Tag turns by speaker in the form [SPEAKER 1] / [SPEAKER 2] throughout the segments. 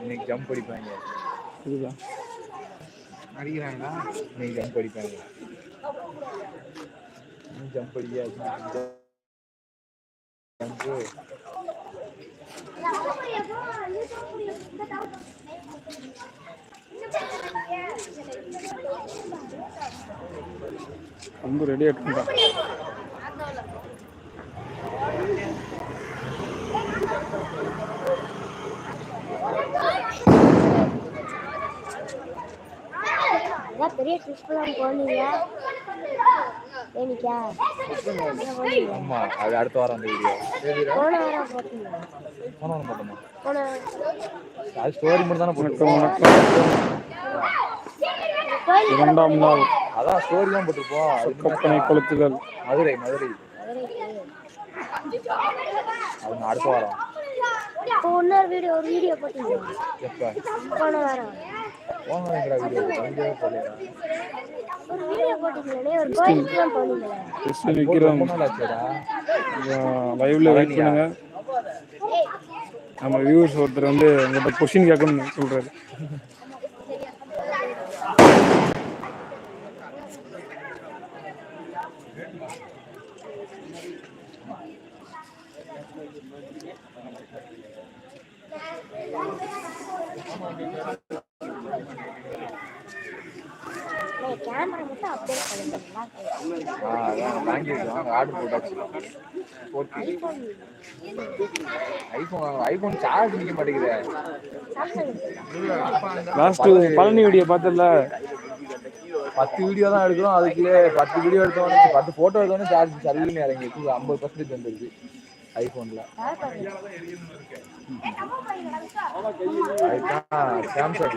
[SPEAKER 1] இன்னைக்கு ஜம்ப் அடிப்பாங்க.
[SPEAKER 2] இதுதான்
[SPEAKER 3] அடிக்கிறாங்களா?
[SPEAKER 1] இன்னைக்கு ஜம்ப் அடிப்பாங்க. ஜம்ப் ஜம்ப்
[SPEAKER 2] ரொம்ப ரெடி ஆகிட்டு
[SPEAKER 4] அதான் பெரிய போனீங்க?
[SPEAKER 1] ஆமா அது அடுத்த வாரம் அந்த வீடியோ
[SPEAKER 4] போன வாரம் போட்டீங்க
[SPEAKER 1] போன வாரம் போட்டோமா?
[SPEAKER 4] போன
[SPEAKER 1] அது ஸ்டோரி மட்டும் தானே
[SPEAKER 2] இரண்டாம் நாள்.
[SPEAKER 1] அதான் ஸ்டோரி தான் போட்டிருப்போம். அது
[SPEAKER 2] கப்பனை கொளுத்துதல்.
[SPEAKER 1] மதுரை மதுரை. அது அடுத்த வாரம்.
[SPEAKER 4] இப்போ இன்னொரு வீடியோ ஒரு வீடியோ போட்டீங்க போன வாரம். ஒரு வீடியோ போட்டீங்களே ஒரு கோயிலுக்கு தான் போனீங்களே.
[SPEAKER 2] கிறிஸ்டின் விக்ரம்.
[SPEAKER 1] ரொம்ப நாள் ஆச்சுடா
[SPEAKER 2] லைவ்ல வெயிட் பண்ணுங்க. நம்ம வியூவர்ஸ் ஒருத்தர் வந்து உங்கள்கிட்ட கொஷின் கேட்கணும்னு சொல்றாரு.
[SPEAKER 4] கேமரா மட்டும் அப்டேட்
[SPEAKER 1] ஆ அதான் ஆர்டர் போட்டாச்சு. ஓகே ஐஃபோன் ஐஃபோன் சார்ஜ் நிற்க மாட்டேங்குது.
[SPEAKER 2] லாஸ்ட் பழனி வீடியோ பார்த்தல
[SPEAKER 1] பத்து வீடியோ தான் எடுக்கிறோம். அதுக்குள்ளே பத்து வீடியோ எடுத்தோடனே பத்து ஃபோட்டோ எடுத்தோடனே சார்ஜ் சல்லுன்னு இறங்கிருக்கு ஐம்பது பர்சன்டேஜ் வந்துருக்கு ஐஃபோனில் அதுதான் சாம்சங்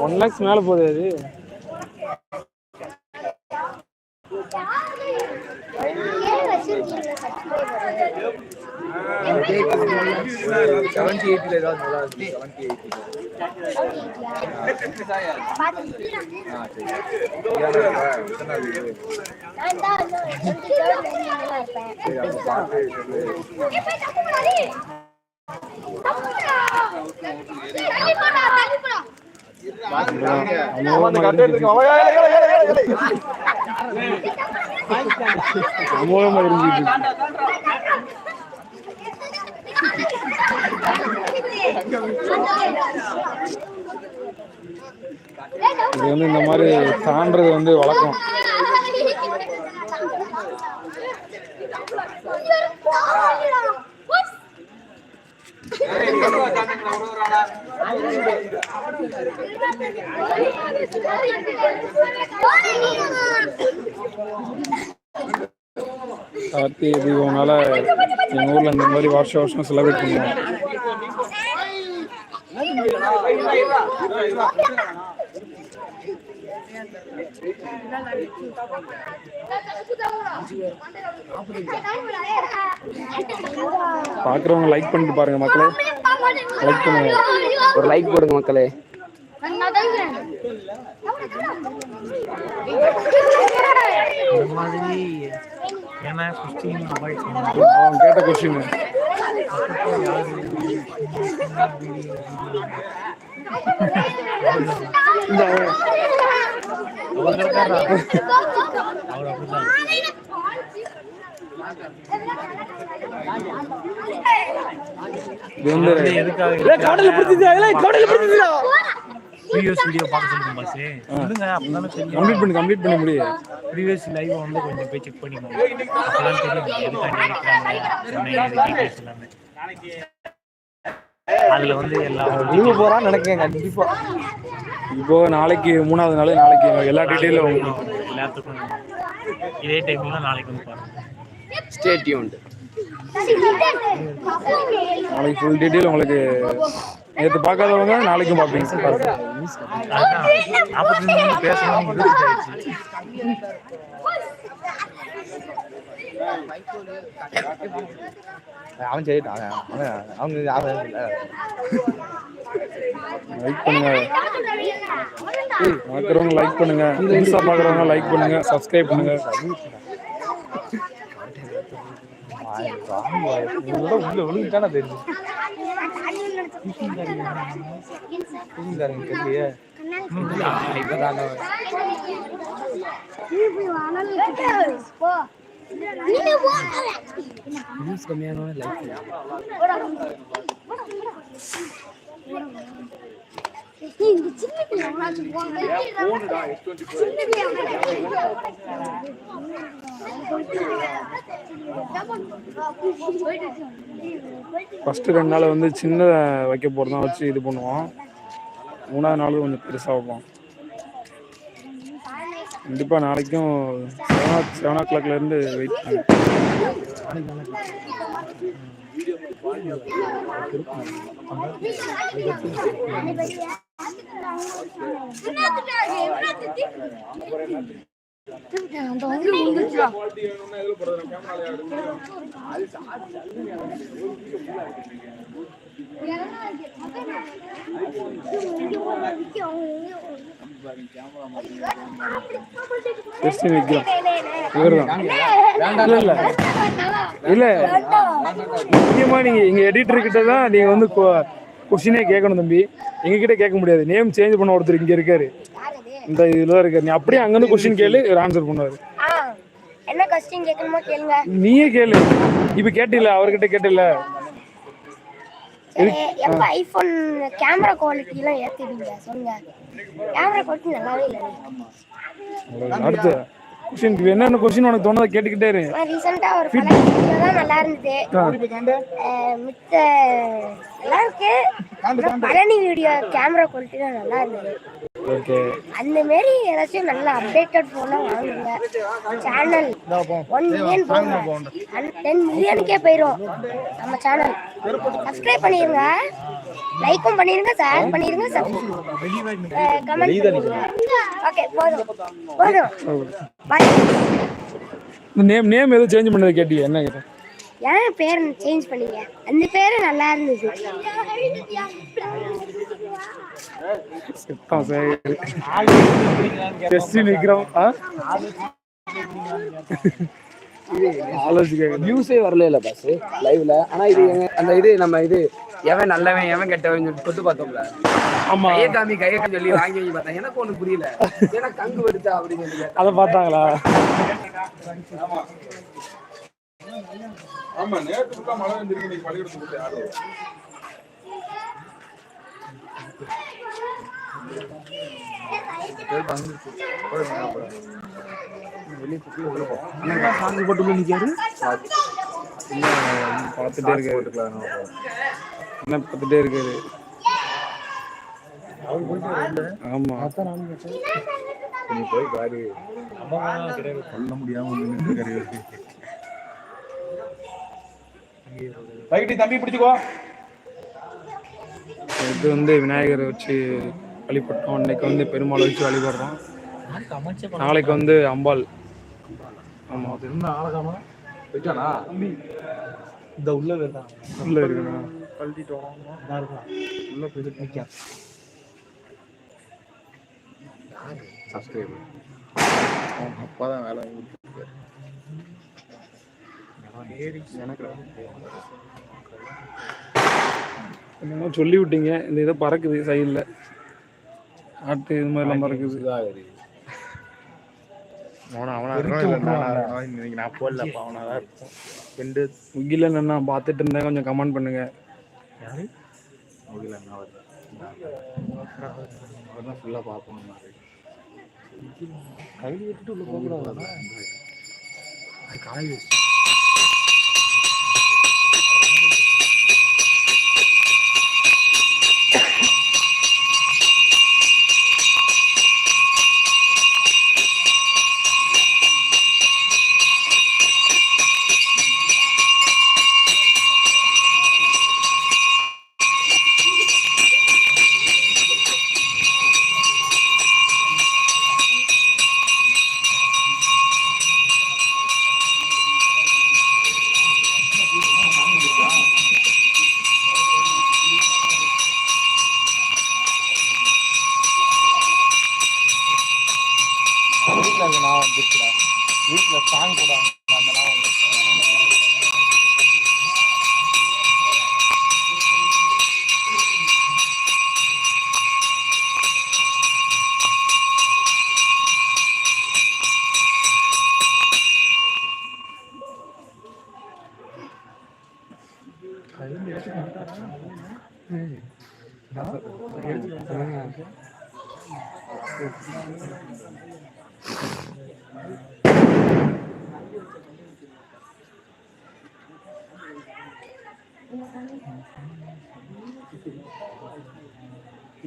[SPEAKER 2] ஒன் லேக்ஸ் மேல போகுது அது.
[SPEAKER 4] ஏன் வச்சிருக்கீங்க?
[SPEAKER 1] செவன்ட்டி எயிட்டில் ஏதாவது நல்லா இருக்கு ஆ சரி?
[SPEAKER 4] நான் தான் வந்து டுவெண்ட்டி தேர்ட் இருப்பேன்
[SPEAKER 1] சரி அப்போ பார்த்து சொல்லு
[SPEAKER 2] அமோகமாக இருந்துச்சு இது வந்து இந்த மாதிரி தாண்டது வந்து வழக்கம். கார்த்தி தீபம்னால எங்கள் ஊரில் இந்த மாதிரி வருஷம் வருஷம் செலிப்ரேட் பண்ணுவோம். பார்க்குறவங்க லைக் பண்ணிட்டு பாருங்க மக்களே. லைக் பண்ணுங்க.
[SPEAKER 3] ஒரு லைக் போடுங்க மக்களே.
[SPEAKER 5] மாதிரி ஏன்னா கொஸ்டின் அவாய்ட் பண்ணணும்
[SPEAKER 2] அவன் கேட்ட கொஸ்டின்
[SPEAKER 5] அவர் அப்படிதான் வீடியோ பார்க்க சொல்லுங்க பாஸ் சொல்லுங்க அப்பதானே
[SPEAKER 2] கம்ப்ளீட் பண்ணி கம்ப்ளீட் பண்ணி முடியும்
[SPEAKER 5] ப்ரீவியஸ் லைவ் வந்து கொஞ்சம் போய் செக் பண்ணிக்கோங்க. தெரியும். எதுக்காண்டி எல்லாமே அதுல வந்து எல்லா
[SPEAKER 3] லீவு போறான்னு நினைக்கிறேன் கண்டிப்பா.
[SPEAKER 2] இப்போ நாளைக்கு மூணாவது நாள் நாளைக்கு எல்லா டீட்டெயிலும்
[SPEAKER 5] எல்லாத்துக்கும் இதே டைம்ல நாளைக்கு வந்து பாருங்க.
[SPEAKER 3] ஸ்டே டியூன்ட்
[SPEAKER 2] நாளைக்கு ஃபுல் டீட்டெயில் உங்களுக்கு நேற்று பார்க்காதவங்க நாளைக்கும் பார்ப்பீங்க.
[SPEAKER 1] அவன் அவன் அவங்க இல்ல.
[SPEAKER 2] லைக் பண்ணுங்க. பார்க்குறவங்க லைக் பண்ணுங்க. புதுசாக பார்க்குறவங்க லைக் பண்ணுங்க. சப்ஸ்கிரைப் பண்ணுங்க.
[SPEAKER 1] உள்ள விழுந்துட்டானா தெரியும் தெரியலையே
[SPEAKER 3] கம்மியான லைஃப்
[SPEAKER 2] ஃபஸ்ட்டு ரெண்டு நாள் வந்து சின்ன வைக்க போகிறதா வச்சு இது பண்ணுவோம். மூணாவது நாள் கொஞ்சம் பெருசாக வைப்போம். கண்டிப்பாக நாளைக்கும் செவன் ஓ செவன் ஓ கிளாக்லேருந்து வெயிட் பண்ணுங்க. இல்லை முக்கியமாக நீங்கள் எங்கள் எடிட்டர் கிட்ட தான் நீங்கள் வந்து கொஷினே கேட்கணும் தம்பி. எங்ககிட்ட கேட்க முடியாது. நேம் சேஞ்ச் பண்ண ஒருத்தர் இங்கே இருக்காரு. இந்த இதில் தான் இருக்காரு. நீ அப்படியே அங்கேருந்து கொஷின் கேளு ஆன்சர் பண்ணுவார்.
[SPEAKER 4] என்ன கொஸ்டின் கேட்கணுமோ கேளுங்க.
[SPEAKER 2] நீயே கேளு. இப்போ கேட்டில அவர்கிட்ட கேட்டில
[SPEAKER 4] எப்ப ஐபோன் கேமரா குவாலிட்டி எல்லாம் ஏத்துவீங்க சொல்லுங்க. கேமரா குவாலிட்டி நல்லாவே இல்லை
[SPEAKER 2] அடுத்து. கொஷின் என்னென்ன கொஷின் உனக்கு தோணுதை கேட்டுக்கிட்டே இரு.
[SPEAKER 4] ரீசெண்டா ஒரு பழைய வீடியோ தான் நல்லா இருந்தது. மித்த நல்லா இருக்கு. அப்புறம் பழனி வீடியோ கேமரா குவாலிட்டி தான் நல்லா இருந்தது.
[SPEAKER 2] ஓகே.
[SPEAKER 4] அந்த மாரி ஏதாச்சும் நல்ல அப்டேட்டட் போனா வாங்குங்க. சேனல் ஒன் மில்லியன் போங்க. டென் மில்லியனுக்கே போயிடும் நம்ம சேனல் சப்ஸ்கிரைப் பண்ணிருங்க. லைக்கும் பண்ணிருங்க ஷேர் பண்ணிருங்க கமெண்ட் ஓகே போதும். போதும். பாய்
[SPEAKER 2] நேம் நேம் எதுவும் சேஞ்ச் பண்ணதை கேட்டியா? என்ன கேட்டேன்
[SPEAKER 4] ஏன் பேர் சேஞ்ச் பண்ணீங்க? அந்த பேரு நல்லா இருந்தது.
[SPEAKER 2] செத்தான் சரி. கிறிஸ்டின் விக்ரம் ஆ? ஆலோசி கேட்குறேன்
[SPEAKER 3] வியூஸே வரல இல்ல பாஸ் லைவ்ல ஆனா இது அந்த இது நம்ம இது எவன் நல்லவன் எவன் கெட்டவன் சொல்லி தொட்டு பார்த்தோம்ல.
[SPEAKER 2] ஆமா.
[SPEAKER 3] கையை காமி கையை காமி சொல்லி வாங்கி வாங்கி பார்த்தேன் எனக்கு ஒண்ணு புரியல. ஏன்னா கங்கு வருதா அப்படின்னு சொல்லி.
[SPEAKER 2] அதை பார்த்தாங்களா?
[SPEAKER 1] ஆமா நேற்று ஃபுல்லா மழை வந்துருக்கு நீ பள்ளிக்கூடத்துக்கு யாரு
[SPEAKER 2] சாமி போட்டு பார்த்துட்டே இருக்காரு. என்ன பார்த்துட்டே இருக்காரு. ஆமா.
[SPEAKER 1] நீ போய் பாரு சொல்ல முடியாம நின்னுட்டு இருக்காரு தம்பி பிடிச்சுக்கோ.
[SPEAKER 2] இது வந்து விநாயகரை வச்சு வழிபட்டோம். இன்னைக்கு வந்து பெருமாளை வச்சு வழிபடுறோம். நாளைக்கு வந்து அம்பாள். ஆமா.
[SPEAKER 1] அது என்ன ஆளகாமா? போயிட்டானா? இந்த உள்ள வேண்டாம்.
[SPEAKER 2] உள்ள இருக்குண்ணா
[SPEAKER 1] இதா இருக்கலாம் உள்ள போயிட்டு நிக்கான் சப்ஸ்கிரைபர் அப்பா தான் வேலை கொடுத்துருக்காரு. எனக்கு
[SPEAKER 2] என்னமோ சொல்லி விட்டீங்க. இந்த இதை பறக்குது சைடில். ஆட்டு இது மாதிரிலாம் பறக்குது.
[SPEAKER 1] இதாகுது. நானா நான் போடலப்பா அவனா தான் இருக்கும் ரெண்டு
[SPEAKER 2] ஸ்விக்கியில் என்னென்ன பார்த்துட்டு இருந்தேன். கொஞ்சம் கமெண்ட் பண்ணுங்க.
[SPEAKER 1] யாரு? முகில என்ன வருது அவர் தான் ஃபுல்லாக பார்ப்போம் கையில் விட்டுட்டு உள்ள போகக்கூடாது காய் வச்சு. அந்த நான் வந்துருச்சுடா வீட்டில் சாங் கூட அந்த நான் வந்து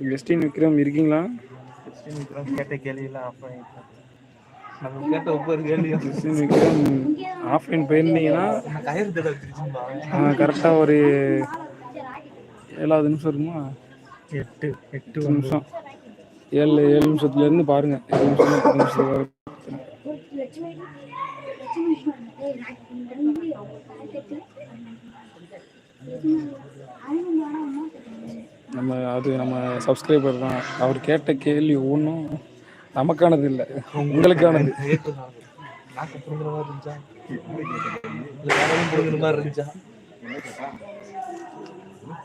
[SPEAKER 2] வெஸ்டின் விக்ரம் இருக்கீங்களா?
[SPEAKER 5] கேட்ட கேள்வியெல்லாம் ஆஃப் பண்ணிட்டேன். நம்ம கேட்ட ஒவ்வொரு கேள்வியும்
[SPEAKER 2] வெஸ்டின் விக்ரம் ஆஃப்லைன் போயிருந்தீங்கன்னா
[SPEAKER 5] கயிறு தடவை பிரிச்சுருந்தோம்
[SPEAKER 2] கரெக்டாக ஒரு ஏழாவது நிமிஷம் இருக்குமா?
[SPEAKER 5] எட்டு எட்டு
[SPEAKER 2] எட்டு நிமிஷம். ஏழு ஏழு நிமிஷத்துலேருந்து பாருங்க. ஏழு நிமிஷம் பத்து நம்ம அது நம்ம சப்ஸ்கிரைபர் தான். அவர் கேட்ட கேள்வி ஒன்றும் நமக்கானது இல்லை. உங்களுக்கானது.
[SPEAKER 5] நாக்கு மாதிரி இருந்துச்சா? இல்லை மாதிரி இருந்துச்சா?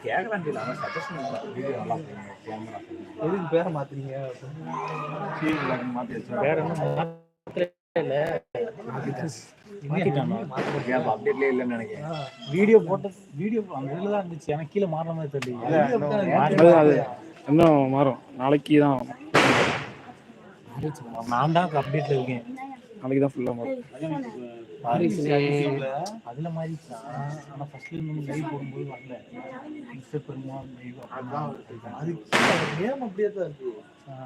[SPEAKER 1] அவன் சஜஷன் வீடியோ நல்லா கேமரா
[SPEAKER 5] எதுக்கு பேரை மாத்துறீங்க?
[SPEAKER 1] மாற்றி வச்சு
[SPEAKER 5] வேற என்ன வீடியோ போட்ட வீடியோ அந்த இதுல தான் இருந்துச்சு. எனக்கு கீழே மாறின மாதிரி தெரியல.
[SPEAKER 2] இன்னும் மாறும். நாளைக்கு தான்.
[SPEAKER 5] நான் தான் அப்டேட்ல இருக்கேன்.
[SPEAKER 2] நாளைக்கு தான் ஃபுல்லாக மாறும்.
[SPEAKER 5] அதுல மாறிச்சா ஆனா ஃபர்ஸ்ட்ல இருந்து லைவ் போடும்போது வரல. பெருமா லைவ் அது நேம் அப்படியே தான் இருக்கு.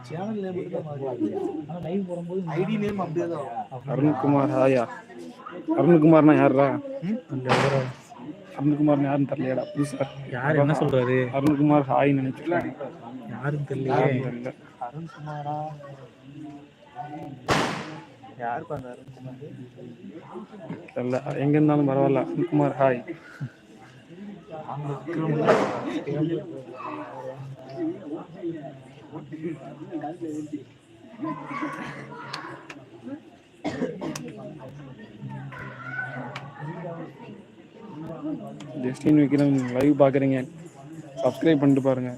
[SPEAKER 5] சேனல் நேம் மட்டும் தான் மாறி ஆனா லைவ் போடும்போது ஐடி நேம் அப்படியே தான்.
[SPEAKER 2] அருண்குமார் ஹாயா அருண்குமார்னா யாரா அருண்குமார்னு யாருன்னு தெரியலையாடா புதுசா.
[SPEAKER 5] யார் என்ன சொல்றாரு?
[SPEAKER 2] அருண்குமார் ஹாய்னு நினைச்சிருக்கேன்
[SPEAKER 5] யாரும் தெரியல.
[SPEAKER 2] தெரியல
[SPEAKER 5] அருண்குமாரா யாருப்பா அந்த
[SPEAKER 2] தெரியல எங்க இருந்தாலும் பரவாயில்ல. Kumar hi Justin Vikram live பார்க்குறீங்க. சப்ஸ்கிரைப் பண்ணிட்டு பாருங்க.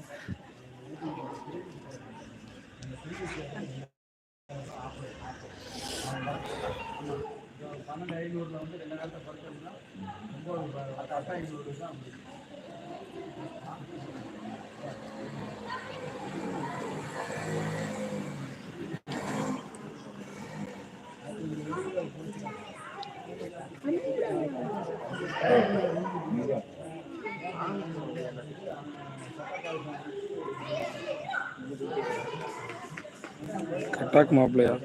[SPEAKER 2] கட்டாக் மாப்பிள்ளையா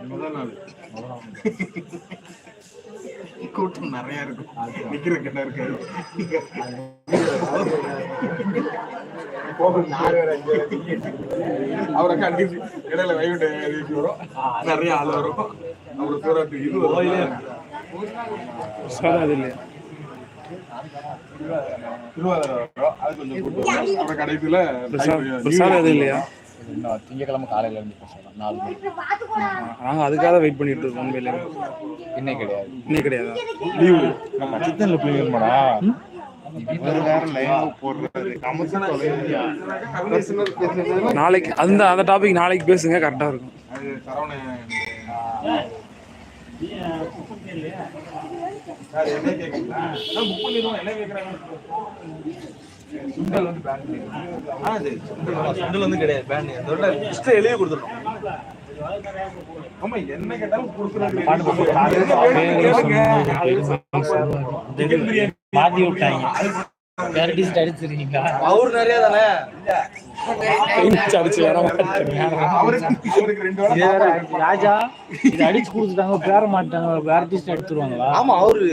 [SPEAKER 1] கூட்டம் நிறைய இருக்கும். நிக்கிற கிட்ட இருக்கு. அவரை கண்டிச்சு இடையில ஏறிட்டு வரும். நிறைய ஆள் வரும். அவர் தூரத்துக்கு இது
[SPEAKER 2] அது இல்லையா
[SPEAKER 1] திருவாதிரை அது கொஞ்சம் கடைசியில
[SPEAKER 2] பிரசாத் இல்லையா
[SPEAKER 1] திங்கக்கிழமை காலையில இருந்து பேசலாம் நாலு மணிக்கு
[SPEAKER 2] நாங்கள் அதுக்காக வெயிட் பண்ணிட்டு இருக்கோம் உண்மையிலே.
[SPEAKER 1] இன்னைக்கு கிடையாது.
[SPEAKER 2] இன்னே கிடையாதா.
[SPEAKER 1] லீவு. நம்ம சித்தன்ல கமசன
[SPEAKER 2] நாளைக்கு அந்த அந்த டாபிக் நாளைக்கு பேசுங்க கரெக்டாக இருக்கும்.
[SPEAKER 1] சார் என்ன புக் பண்ணிடுவோம் என்ன சுண்டல் வந்து பேன் பண்ணிடுவோம்
[SPEAKER 5] ஆ சரி சுண்டல் சுண்டல் வந்து கிடையாது பேன் அதோட லிஸ்ட் எழுதி கொடுத்துரும்
[SPEAKER 1] ஆமா என்ன கேட்டாலும் கொடுக்குறாங்க
[SPEAKER 5] மாத்தி விட்டாங்க அவர் நிறைய தானே வேற
[SPEAKER 1] வாரம்
[SPEAKER 5] ராஜா இது அடிச்சு கொடுத்துட்டாங்க பேர மாட்டாங்க வேற டீசெட் எடுத்துருவாங்களா ஆமா அவரு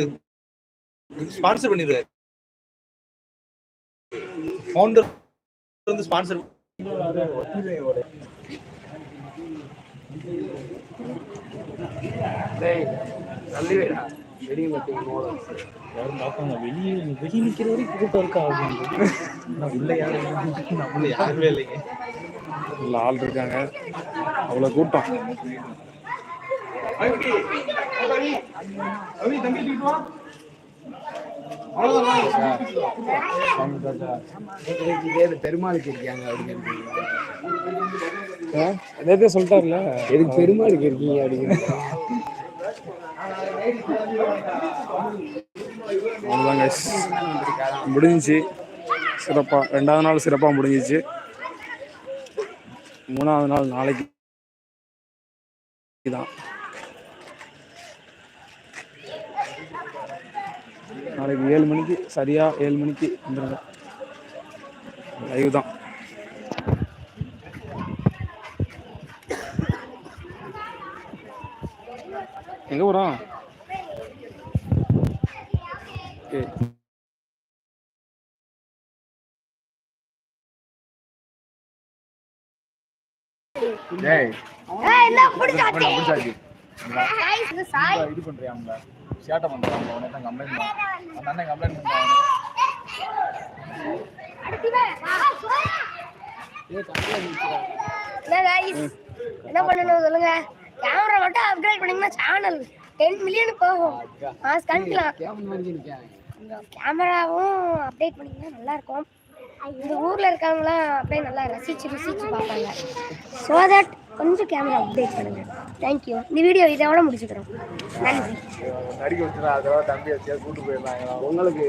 [SPEAKER 5] ஸ்பான்சர் பண்ணிடுவாரு ஃபவுண்டர் வந்து ஸ்பான்சர்
[SPEAKER 3] டேய் தள்ளி வைடா வெளியே
[SPEAKER 5] யாரும் பார்ப்பாங்க வெளியே வெளியே நிற்கிற வரைக்கும் கூட்டம் இருக்கா நான் உள்ள யாரும் நம்மள யாருமே இல்லைங்க.
[SPEAKER 2] உள்ள ஆள் இருக்காங்க அவ்வளோ கூட்டம்
[SPEAKER 3] பெருமாளுக்கு இருக்காங்க அப்படின்னு
[SPEAKER 2] சொல்லிட்டார்ல
[SPEAKER 3] எதுக்கு பெருமாளுக்கு இருக்கீங்க அப்படின்னு
[SPEAKER 2] அவ்வளோதான் guys. முடிஞ்சிச்சு. சிறப்பாக ரெண்டாவது நாள் சிறப்பாக முடிஞ்சிச்சு. மூணாவது நாள் நாளைக்கு தான். நாளைக்கு ஏழு மணிக்கு சரியாக ஏழு மணிக்கு வந்துடுங்க லைவ் தான். எங்கே போகிறோம்
[SPEAKER 4] ஏய், என்ன பிடிச்சாச்சு?
[SPEAKER 1] பிடிச்சாச்சு?
[SPEAKER 4] Guys, இது சாய்.
[SPEAKER 1] இது பண்றியாம்ல சேட்டை பண்றாங்க உடனே தான் கம்ப்ளைண்ட் பண்ணான் அந்த அண்ணன் கம்ப்ளைண்ட் பண்ணாங்க
[SPEAKER 4] என்ன பண்ணணும் சொல்லுங்க? கேமரா மட்டும் அப்கிரேட் பண்ணீங்கன்னா சேனல் டென் மில்லியன் போகும். மாஸ் கேமராவும் அப்டேட் பண்ணீங்கன்னா நல்லா இருக்கும். இந்த ஊர்ல இருக்கவங்களாம் அப்படியே நல்லா ரசிச்சு ரசிச்சு பார்ப்பாங்க. ஸோ தட் கொஞ்சம் கேமரா அப்டேட் பண்ணுங்க. தேங்க்யூ இந்த வீடியோ இதோட முடிச்சுக்கிறோம்? நன்றி.
[SPEAKER 1] நடிக்க வச்சுனா அதெல்லாம் தம்பி வச்சு கூட்டு போயிருந்தாங்க
[SPEAKER 3] உங்களுக்கு